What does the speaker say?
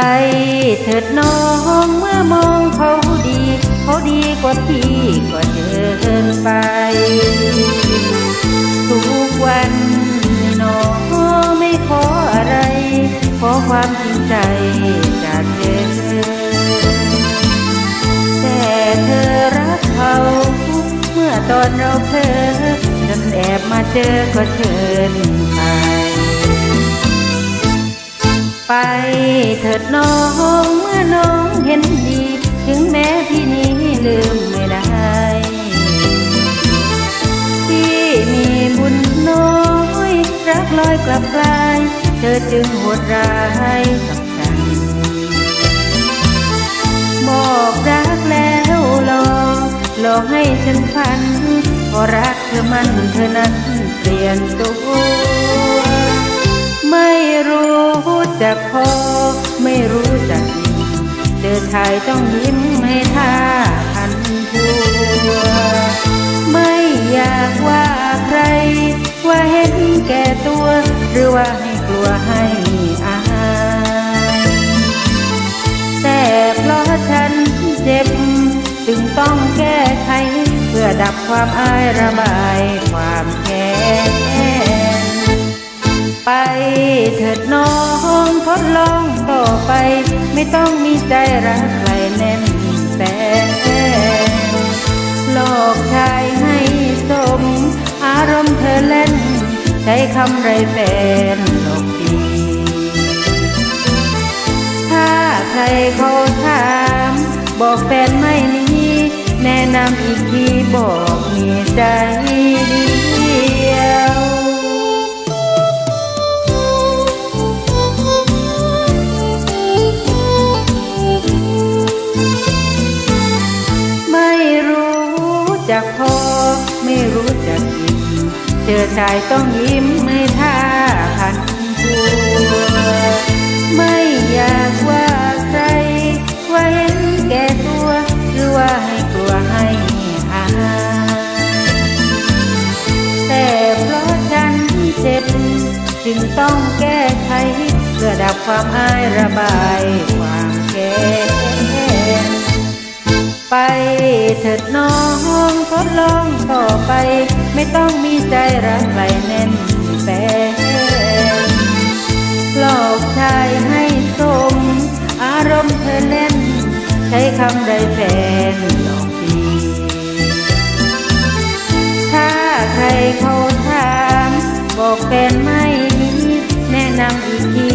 ไปเถิดน้องเมื่อมองเขาดี เขาดีกว่าพี่ก็เดินไป ทุกวันน้องไม่ขออะไร ขอความจริงใจจากเธอ แต่เธอรักเขา เมื่อตอนเราเพลอจนแอบมาเจอก็เชิญไป ไปเถิดน้องเมื่อน้องเห็นดี ถึงแม้ที่นี้ลืมไม่ได้ที่มีบุญน้อย รักลอยกลับกลาย เธอจึงโหดร้ายกับฉัน บอกรักแล้วหลอกหลอกให้ฉันพันพอรักเธอมันเธอนั้นเปลี่ยนตัว จักพอไม่รู้จักอิ่มเดินทายต้องยิ้มให้ท่าพันพัวไม่อยากว่าใคร ว่าเห็นแก่ตัว หรือว่าให้กลัวให้อายแต่เพราะฉันเจ็บ จึงต้องแก้ไข เพื่อดับความอายระบายความแค้นไปเถิดน้อง ดลองต่อไป ไม่ต้องมีใจรักใครแน่นแฟนหลอกชายให้สม อารมณ์เธอเล่น ใช้คำไรแฟนหลอกดีถ้าใครเขาถาม บอกแฟนไม่มีแนะนำอีกทีบอกมีใจ จักพอไม่รู้จักอิ่มเจอชายต้องยิ้มไม่ท่าพันพัวไม่อยากว่าใคร ว่าเห็นแก่ตัวหรือว่าให้กลัวให้อาแต่เพราะฉันเจ็บ จึงต้องแก้ไขเพื่อดับความอายระบายความแค้น ไปเถิดน้องทดลองต่อไป ไม่ต้องมีใจรักใครแน่นแฟนหลอกชายให้สมอารมณ์เธอเล่น ใช้คำใดแฟนหลอกดีถ้าใครเขาถาม บอกแฟนไม่มีแนะนำอีกที